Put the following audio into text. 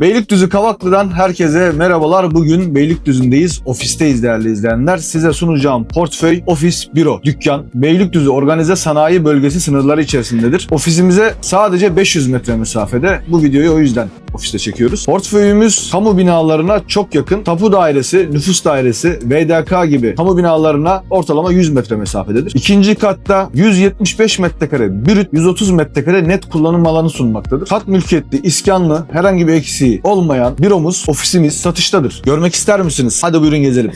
Beylikdüzü Kavaklı'dan herkese merhabalar. Bugün Beylikdüzü'ndeyiz, ofisteyiz değerli izleyenler. Size sunacağım portföy, ofis, büro, dükkan, Beylikdüzü Organize Sanayi Bölgesi sınırları içerisindedir. Ofisimize sadece 500 metre mesafede. Bu videoyu o yüzden ofiste çekiyoruz. Portföyümüz kamu binalarına çok yakın. Tapu dairesi, nüfus dairesi, VDK gibi kamu binalarına ortalama 100 metre mesafededir. İkinci katta 175 metrekare brüt, 130 metrekare net kullanım alanı sunmaktadır. Kat mülkiyetli, iskanlı, herhangi bir eksiği olmayan büromuz, ofisimiz satıştadır. Görmek ister misiniz? Hadi buyurun gezelim.